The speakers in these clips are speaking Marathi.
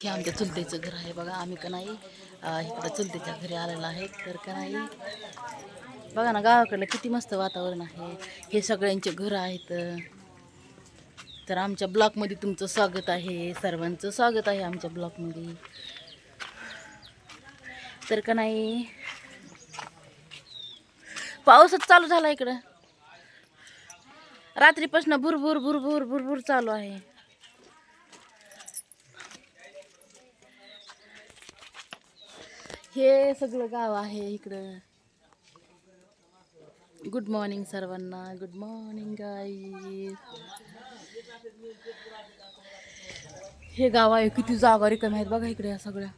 हे आमच्या चुलतेचं घर आहे बघा आम्ही का नाही इकडं चुलतेच्या घरी आलेलो आहे. तर का नाही बघा ना गावाकडलं किती मस्त वातावरण आहे. हे सगळ्यांचे घर आहेत. तर आमच्या ब्लॉकमध्ये तुमचं स्वागत आहे. सर्वांचं स्वागत आहे आमच्या ब्लॉकमध्ये. तर का नाही पाऊसच चालू झाला इकडं. रात्रीपासून भुरभुर भुरभुर भुरभुर चालू आहे. हे सगळं गाव आहे इकडं. गुड मॉर्निंग सर्वांना. गुड मॉर्निंग गाई हे गाव आहे किती जागा रिकाम्या आहेत बघा इकडे या सगळ्या.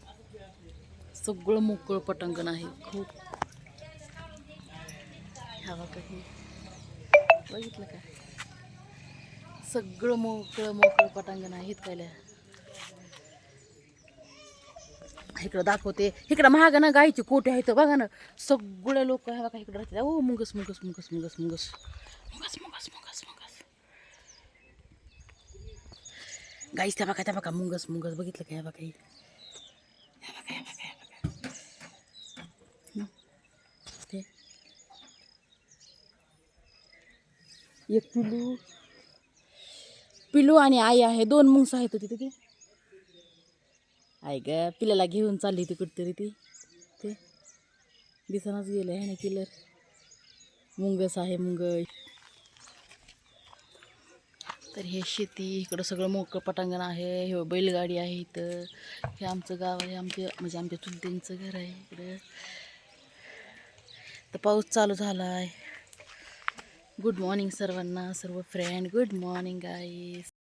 सगळं मोकळं पटांगण आहे. खूप. ह्या बघा हे. बघितलं का? सगळं मोकळं मोकळं पटांगण आहे इतकायला इकडं दाखवते. इकडं महाग ना गायची कोटे आहेत बघा ना. सगळे लोक आहे बघा इकडं राहते ओ मुंगस मुंगस मुंगस मुंगस मुंगस. मुंगस मुंगस मुंगस मुंगस. गाईच त्या बघा त्या बघा मुंगस मुंगस. बघितलं का या बघा बघा बघा ते? एक पिलू. पिलू आणि आई आहे. दोन मुंगस आहेत तिथे ते? आहे ग पिल्याला घेऊन चालली ती कुठतरी ती. ते दिसनाच गेलं आहे ना किलर. मुंगस आहे मुंग. तर हे शेती इकडं सगळं मोकळं पटांगण आहे. हे बैलगाडी आहे इथं. हे आमचं गाव आहे आमचे म्हणजे आमच्या चुलतींचं घर आहे इकडं. तर पाऊस चालू झाला आहे गुड मॉर्निंग सर्वांना सर्व फ्रेंड गुड मॉर्निंग गाईस